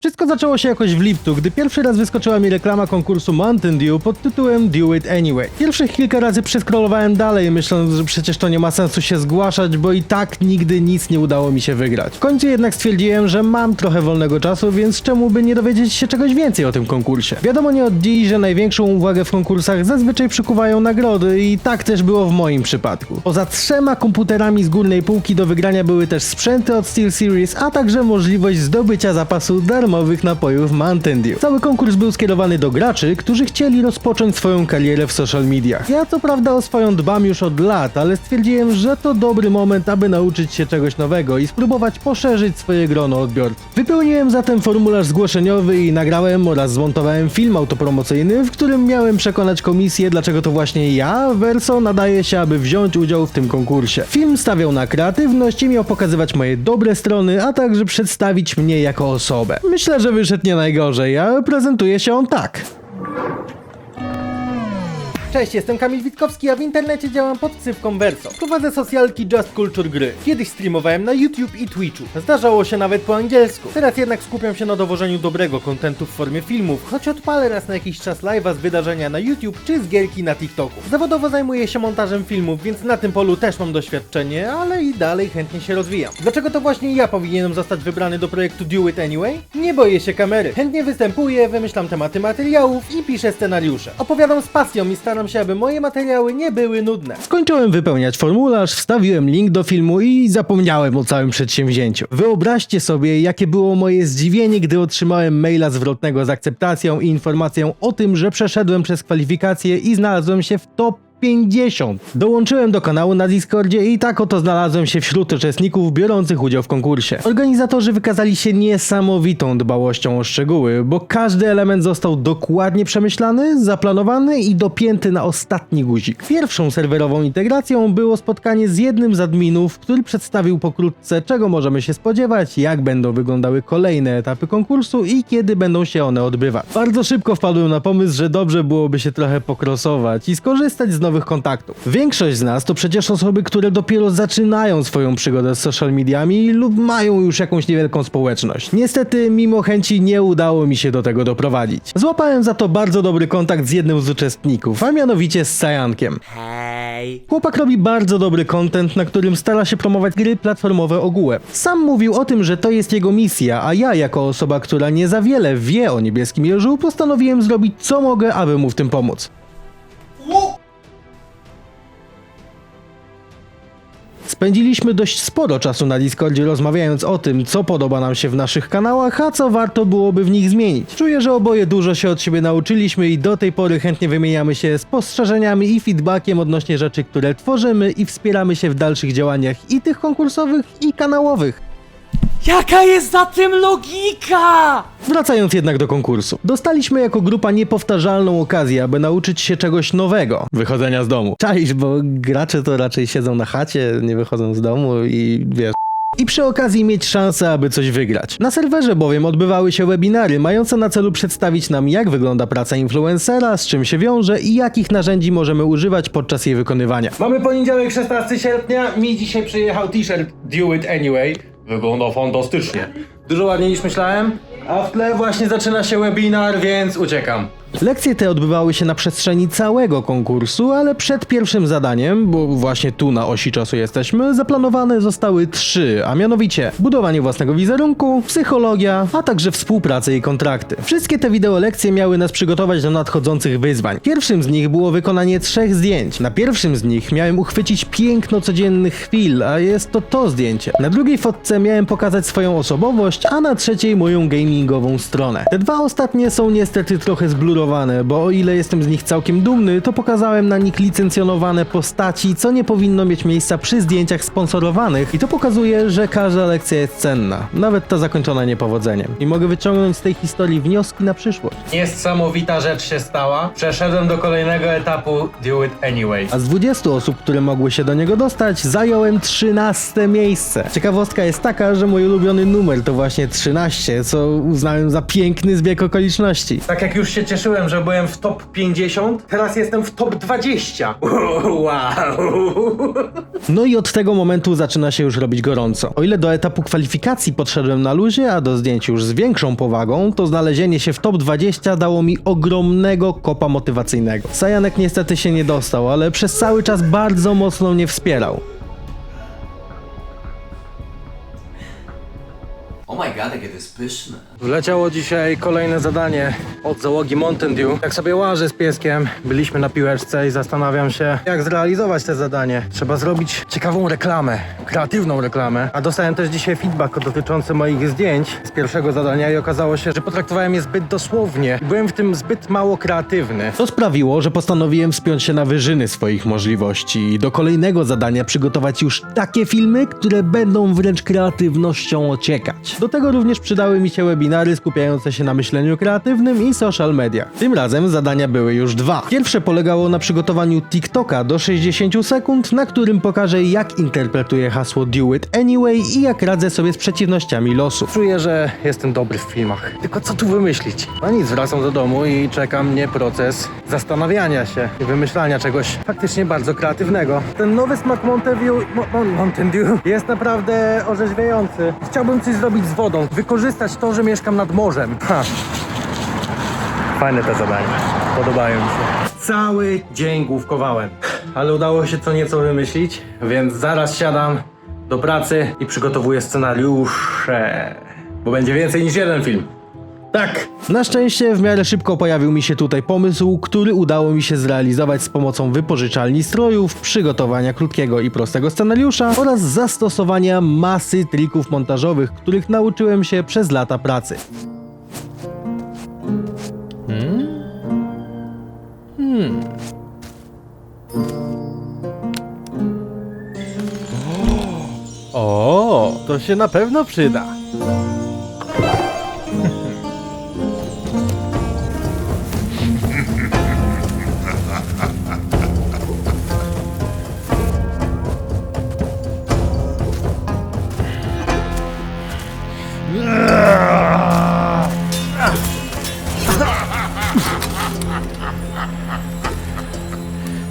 就 Wszystko zaczęło się jakoś w lipcu, gdy pierwszy raz wyskoczyła mi reklama konkursu Mountain Dew pod tytułem Do It Anyway. Pierwszych kilka razy przeskrolowałem dalej, myśląc, że przecież to nie ma sensu się zgłaszać, bo i tak nigdy nic nie udało mi się wygrać. W końcu jednak stwierdziłem, że mam trochę wolnego czasu, więc czemu by nie dowiedzieć się czegoś więcej o tym konkursie. Wiadomo nie od dziś, że największą uwagę w konkursach zazwyczaj przykuwają nagrody i tak też było w moim przypadku. Poza trzema komputerami z górnej półki do wygrania były też sprzęty od SteelSeries, a także możliwość zdobycia zapasu darmowych napojów Mountain Dew. Cały konkurs był skierowany do graczy, którzy chcieli rozpocząć swoją karierę w social mediach. Ja co prawda o swoją dbam już od lat, ale stwierdziłem, że to dobry moment, aby nauczyć się czegoś nowego i spróbować poszerzyć swoje grono odbiorców. Wypełniłem zatem formularz zgłoszeniowy i nagrałem oraz zmontowałem film autopromocyjny, w którym miałem przekonać komisję, dlaczego to właśnie ja, Verso, nadaje się, aby wziąć udział w tym konkursie. Film stawiał na kreatywność i miał pokazywać moje dobre strony, a także przedstawić mnie jako osobę. Myślę, że wyszedł nie najgorzej, a prezentuje się on tak. Cześć, jestem Kamil Witkowski, a w internecie działam pod ksywką Verso. Prowadzę socjalki Just Culture Gry. Kiedyś streamowałem na YouTube i Twitchu. Zdarzało się nawet po angielsku. Teraz jednak skupiam się na dowożeniu dobrego kontentu w formie filmów, choć odpalę raz na jakiś czas live'a z wydarzenia na YouTube czy z gierki na TikToku. Zawodowo zajmuję się montażem filmów, więc na tym polu też mam doświadczenie, ale i dalej chętnie się rozwijam. Dlaczego to właśnie ja powinienem zostać wybrany do projektu Do It Anyway? Nie boję się kamery. Chętnie występuję, wymyślam tematy materiałów i piszę scenariusze. Opowiadam z pasją i staram się, aby moje materiały nie były nudne. Skończyłem wypełniać formularz, wstawiłem link do filmu i zapomniałem o całym przedsięwzięciu. Wyobraźcie sobie, jakie było moje zdziwienie, gdy otrzymałem maila zwrotnego z akceptacją i informacją o tym, że przeszedłem przez kwalifikacje i znalazłem się w top 50. Dołączyłem do kanału na Discordzie i tak oto znalazłem się wśród uczestników biorących udział w konkursie. Organizatorzy wykazali się niesamowitą dbałością o szczegóły, bo każdy element został dokładnie przemyślany, zaplanowany i dopięty na ostatni guzik. Pierwszą serwerową integracją było spotkanie z jednym z adminów, który przedstawił pokrótce, czego możemy się spodziewać, jak będą wyglądały kolejne etapy konkursu i kiedy będą się one odbywać. Bardzo szybko wpadłem na pomysł, że dobrze byłoby się trochę pokrosować i skorzystać z nowych kontaktów. Większość z nas to przecież osoby, które dopiero zaczynają swoją przygodę z social mediami lub mają już jakąś niewielką społeczność. Niestety, mimo chęci nie udało mi się do tego doprowadzić. Złapałem za to bardzo dobry kontakt z jednym z uczestników, a mianowicie z Sajankiem. Hej. Chłopak robi bardzo dobry content, na którym stara się promować gry platformowe ogółem. Sam mówił o tym, że to jest jego misja, a ja jako osoba, która nie za wiele wie o niebieskim jeżu, postanowiłem zrobić co mogę, aby mu w tym pomóc. Spędziliśmy dość sporo czasu na Discordzie rozmawiając o tym, co podoba nam się w naszych kanałach, a co warto byłoby w nich zmienić. Czuję, że oboje dużo się od siebie nauczyliśmy i do tej pory chętnie wymieniamy się spostrzeżeniami i feedbackiem odnośnie rzeczy, które tworzymy i wspieramy się w dalszych działaniach i tych konkursowych i kanałowych. Jaka jest za tym logika? Wracając jednak do konkursu. Dostaliśmy jako grupa niepowtarzalną okazję, aby nauczyć się czegoś nowego. Wychodzenia z domu. Czaisz, bo gracze to raczej siedzą na chacie, nie wychodzą z domu i wiesz... I przy okazji mieć szansę, aby coś wygrać. Na serwerze bowiem odbywały się webinary mające na celu przedstawić nam, jak wygląda praca influencera, z czym się wiąże i jakich narzędzi możemy używać podczas jej wykonywania. Mamy poniedziałek 16 sierpnia, mi dzisiaj przyjechał t-shirt Do It Anyway. Wygląda fantastycznie. Dużo ładniej niż myślałem, a w tle właśnie zaczyna się webinar, więc uciekam. Lekcje te odbywały się na przestrzeni całego konkursu, ale przed pierwszym zadaniem, bo właśnie tu na osi czasu jesteśmy, zaplanowane zostały trzy, a mianowicie budowanie własnego wizerunku, psychologia, a także współpraca i kontrakty. Wszystkie te wideolekcje miały nas przygotować do nadchodzących wyzwań. Pierwszym z nich było wykonanie trzech zdjęć. Na pierwszym z nich miałem uchwycić piękno codziennych chwil, a jest to to zdjęcie. Na drugiej fotce miałem pokazać swoją osobowość, a na trzeciej moją gamingową stronę. Te dwa ostatnie są niestety trochę zblurowane, bo o ile jestem z nich całkiem dumny, to pokazałem na nich licencjonowane postaci, co nie powinno mieć miejsca przy zdjęciach sponsorowanych i to pokazuje, że każda lekcja jest cenna, nawet ta zakończona niepowodzeniem. I mogę wyciągnąć z tej historii wnioski na przyszłość. Niesamowita rzecz się stała. Przeszedłem do kolejnego etapu Do It Anyway. A z 20 osób, które mogły się do niego dostać, zająłem 13 miejsce. Ciekawostka jest taka, że mój ulubiony numer to właśnie 13, co uznałem za piękny zbieg okoliczności. Tak jak już się cieszyłem zobaczyłem, że byłem w top 50, teraz jestem w top 20. Wow. No i od tego momentu zaczyna się już robić gorąco. O ile do etapu kwalifikacji podszedłem na luzie, a do zdjęć już z większą powagą, to znalezienie się w top 20 dało mi ogromnego kopa motywacyjnego. Sajanek niestety się nie dostał, ale przez cały czas bardzo mocno mnie wspierał. Oh my god, jakie to jest pyszne. Wleciało dzisiaj kolejne zadanie od załogi Mountain Dew. Jak sobie łażę z pieskiem, byliśmy na piłeczce i zastanawiam się, jak zrealizować te zadanie. Trzeba zrobić ciekawą reklamę, kreatywną reklamę. A dostałem też dzisiaj feedback dotyczący moich zdjęć z pierwszego zadania i okazało się, że potraktowałem je zbyt dosłownie. Byłem w tym zbyt mało kreatywny. To sprawiło, że postanowiłem wspiąć się na wyżyny swoich możliwości i do kolejnego zadania przygotować już takie filmy, które będą wręcz kreatywnością ociekać. Do tego również przydały mi się webinary skupiające się na myśleniu kreatywnym i social media. Tym razem zadania były już dwa. Pierwsze polegało na przygotowaniu TikToka do 60 sekund, na którym pokażę jak interpretuję hasło Do It Anyway i jak radzę sobie z przeciwnościami losu. Czuję, że jestem dobry w filmach. Tylko co tu wymyślić? No nic, wracam do domu i czeka mnie proces zastanawiania się i wymyślania czegoś faktycznie bardzo kreatywnego. Ten nowy smak Mountain Dew, Mo, Mo, Mountain Dew jest naprawdę orzeźwiający. Chciałbym coś zrobić z wodą, wykorzystać to, że mieszkam nad morzem. Ha. Fajne te zadania. Podobają mi się. Cały dzień główkowałem, ale udało się co nieco wymyślić, więc zaraz siadam do pracy i przygotowuję scenariusze, bo będzie więcej niż jeden film. Tak! Na szczęście w miarę szybko pojawił mi się tutaj pomysł, który udało mi się zrealizować z pomocą wypożyczalni strojów, przygotowania krótkiego i prostego scenariusza oraz zastosowania masy trików montażowych, których nauczyłem się przez lata pracy. Hmm? Hmm. O, to się na pewno przyda.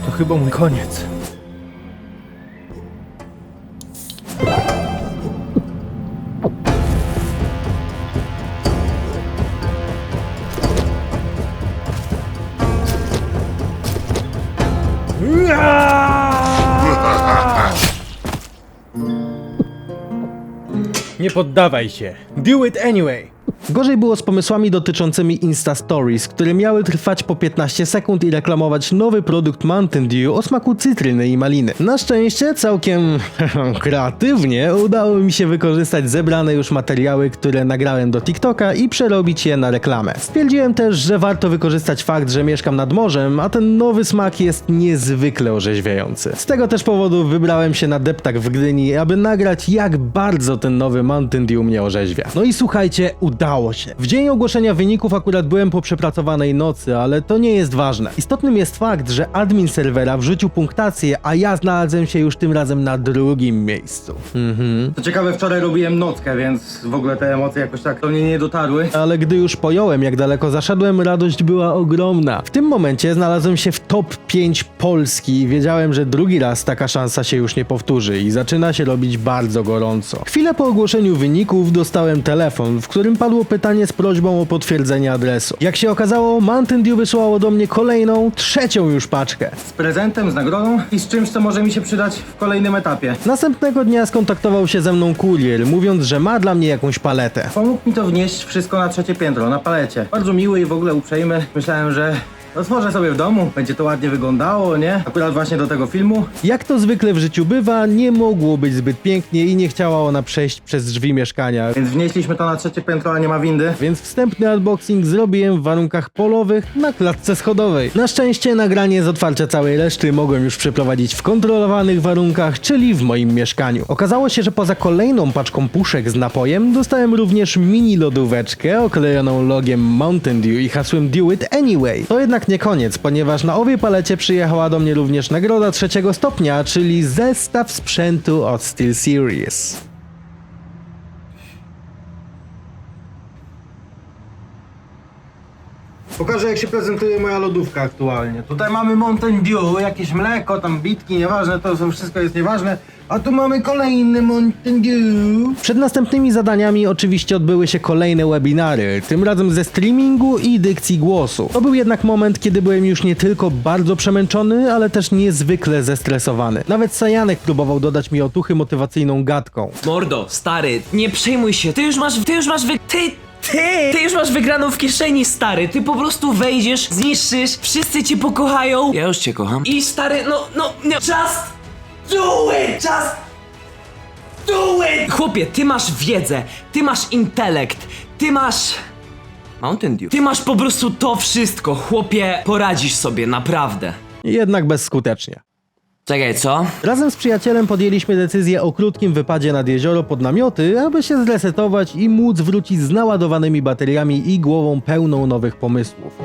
To chyba mój koniec. Nie poddawaj się. Do it anyway. Gorzej było z pomysłami dotyczącymi Insta Stories, które miały trwać po 15 sekund i reklamować nowy produkt Mountain Dew o smaku cytryny i maliny. Na szczęście całkiem kreatywnie udało mi się wykorzystać zebrane już materiały, które nagrałem do TikToka i przerobić je na reklamę. Stwierdziłem też, że warto wykorzystać fakt, że mieszkam nad morzem, a ten nowy smak jest niezwykle orzeźwiający. Z tego też powodu wybrałem się na deptak w Gdyni, aby nagrać jak bardzo ten nowy Mountain Dew mnie orzeźwia. No i słuchajcie, udało się. W dzień ogłoszenia wyników akurat byłem po przepracowanej nocy, ale to nie jest ważne. Istotnym jest fakt, że admin serwera wrzucił punktację, a ja znalazłem się już tym razem na drugim miejscu. Mhm. Co ciekawe, wczoraj robiłem nockę, więc w ogóle te emocje jakoś tak do mnie nie dotarły. Ale gdy już pojąłem, jak daleko zaszedłem, radość była ogromna. W tym momencie znalazłem się w top 5 Polski i wiedziałem, że drugi raz taka szansa się już nie powtórzy i zaczyna się robić bardzo gorąco. Chwilę po ogłoszeniu wyników dostałem telefon, w którym padło pytanie z prośbą o potwierdzenie adresu. Jak się okazało, Mountain Dew wysłało do mnie kolejną, trzecią już paczkę. Z prezentem, z nagrodą i z czymś, co może mi się przydać w kolejnym etapie. Następnego dnia skontaktował się ze mną kurier, mówiąc, że ma dla mnie jakąś paletę. Pomógł mi to wnieść wszystko na trzecie piętro, na palecie. Bardzo miły i w ogóle uprzejmy. Myślałem, że otworzę sobie w domu, będzie to ładnie wyglądało, nie? Akurat właśnie do tego filmu. Jak to zwykle w życiu bywa, nie mogło być zbyt pięknie i nie chciała ona przejść przez drzwi mieszkania. Więc wnieśliśmy to na trzecie piętro, a nie ma windy. Więc wstępny unboxing zrobiłem w warunkach polowych na klatce schodowej. Na szczęście nagranie z otwarcia całej reszty mogłem już przeprowadzić w kontrolowanych warunkach, czyli w moim mieszkaniu. Okazało się, że poza kolejną paczką puszek z napojem dostałem również mini lodóweczkę oklejoną logiem Mountain Dew i hasłem Do It Anyway. To jednak nie koniec, ponieważ na owej palecie przyjechała do mnie również nagroda trzeciego stopnia, czyli zestaw sprzętu od SteelSeries. Pokażę jak się prezentuje moja lodówka aktualnie. Tutaj mamy Mountain Dew, jakieś mleko, tam bitki, nieważne, to są- wszystko jest nieważne. A tu mamy kolejny Mountain Dew. Przed następnymi zadaniami oczywiście odbyły się kolejne webinary, tym razem ze streamingu i dykcji głosu. To był jednak moment, kiedy byłem już nie tylko bardzo przemęczony, ale też niezwykle zestresowany. Nawet Sajanek próbował dodać mi otuchy motywacyjną gadką. Mordo, stary, nie przejmuj się, ty już masz, ty już masz wy... Ty, ty, ty już masz wygraną w kieszeni, stary, ty po prostu wejdziesz, zniszczysz, wszyscy cię pokochają. Ja już cię kocham. I stary, no, no, no, just do it, just do it! Chłopie, ty masz wiedzę, ty masz intelekt, ty masz... Mountain Dew. Ty masz po prostu to wszystko, chłopie, poradzisz sobie, naprawdę. Jednak bezskutecznie. Czekaj, co? Razem z przyjacielem podjęliśmy decyzję o krótkim wypadzie nad jezioro pod namioty, aby się zresetować i móc wrócić z naładowanymi bateriami i głową pełną nowych pomysłów.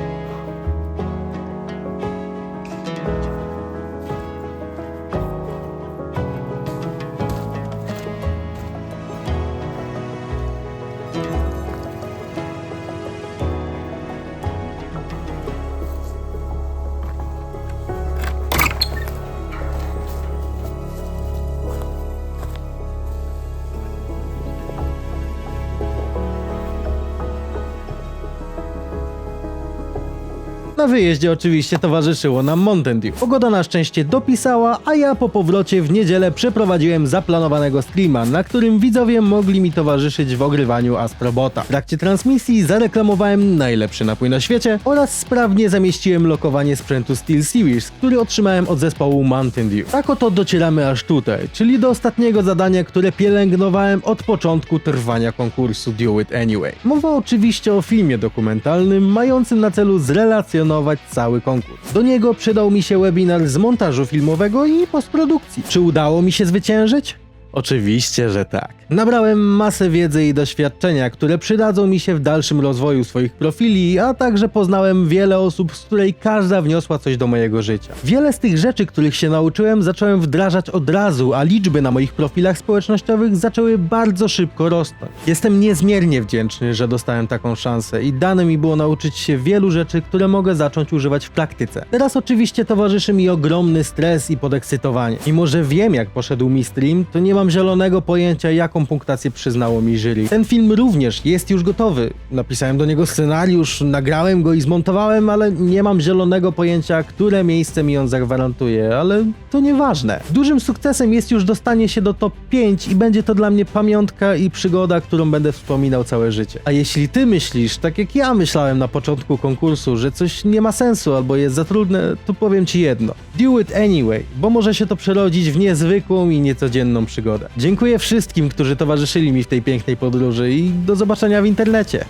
Na wyjeździe oczywiście towarzyszyło nam Mountain Dew. Pogoda na szczęście dopisała, a ja po powrocie w niedzielę przeprowadziłem zaplanowanego streama, na którym widzowie mogli mi towarzyszyć w ogrywaniu Astrobota. W trakcie transmisji zareklamowałem najlepszy napój na świecie oraz sprawnie zamieściłem lokowanie sprzętu Steel Series, który otrzymałem od zespołu Mountain Dew. Tak oto docieramy aż tutaj, czyli do ostatniego zadania, które pielęgnowałem od początku trwania konkursu Do It Anyway. Mowa oczywiście o filmie dokumentalnym mającym na celu zrelacjonować cały konkurs. Do niego przydał mi się webinar z montażu filmowego i postprodukcji. Czy udało mi się zwyciężyć? Oczywiście, że tak. Nabrałem masę wiedzy i doświadczenia, które przydadzą mi się w dalszym rozwoju swoich profili, a także poznałem wiele osób, z której każda wniosła coś do mojego życia. Wiele z tych rzeczy, których się nauczyłem, zacząłem wdrażać od razu, a liczby na moich profilach społecznościowych zaczęły bardzo szybko rosnąć. Jestem niezmiernie wdzięczny, że dostałem taką szansę i dane mi było nauczyć się wielu rzeczy, które mogę zacząć używać w praktyce. Teraz oczywiście towarzyszy mi ogromny stres i podekscytowanie. Mimo, że wiem jak poszedł mi stream, to nie mam zielonego pojęcia jaką punktację przyznało mi jury. Ten film również jest już gotowy. Napisałem do niego scenariusz, nagrałem go i zmontowałem, ale nie mam zielonego pojęcia, które miejsce mi on zagwarantuje, ale to nieważne. Dużym sukcesem jest już dostanie się do top 5 i będzie to dla mnie pamiątka i przygoda, którą będę wspominał całe życie. A jeśli ty myślisz, tak jak ja myślałem na początku konkursu, że coś nie ma sensu albo jest za trudne, to powiem ci jedno. Do it anyway, bo może się to przerodzić w niezwykłą i niecodzienną przygodę. Dziękuję wszystkim, którzy towarzyszyli mi w tej pięknej podróży i do zobaczenia w internecie.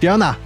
Piona!